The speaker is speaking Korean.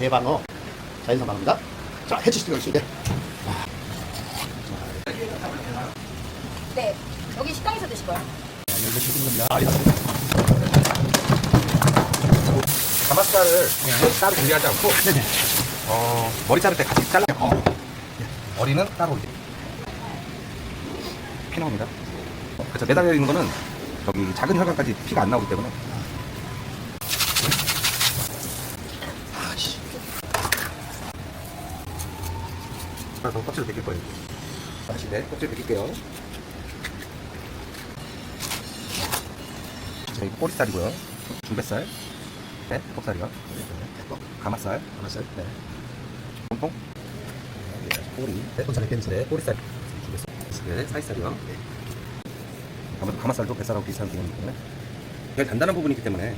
대방어 자연산 방어입니다. 자, 해치시도록 하겠습니다. 네. 여기 식당에서 드실 거예요? 이거 시키는 겁니다. 아. 가마살을 따로 분리하지 않고 네네. 어, 머리 자를 때 같이 잘라. 어. 머리는 따로 이제 피 나옵니다. 그렇죠. 매달려 있는 거는 저기 작은 혈관까지 피가 안 나오기 때문에 하나 더 껍질 벗길 거예요. 다시 네, 껍질 벗길게요. 자, 이거 꼬리살이고요. 중뱃살. 네, 턱살이요. 가마살. 하나씩. 네. 몸통. 꼬리. 네, 손살에 뺀살. 네, 꼬리살. 중뱃살. 네, 사이살이요. 아무래도 가마살도 뱃살하고 비슷한 부분이기 때문에 되게 단단한 부분이기 때문에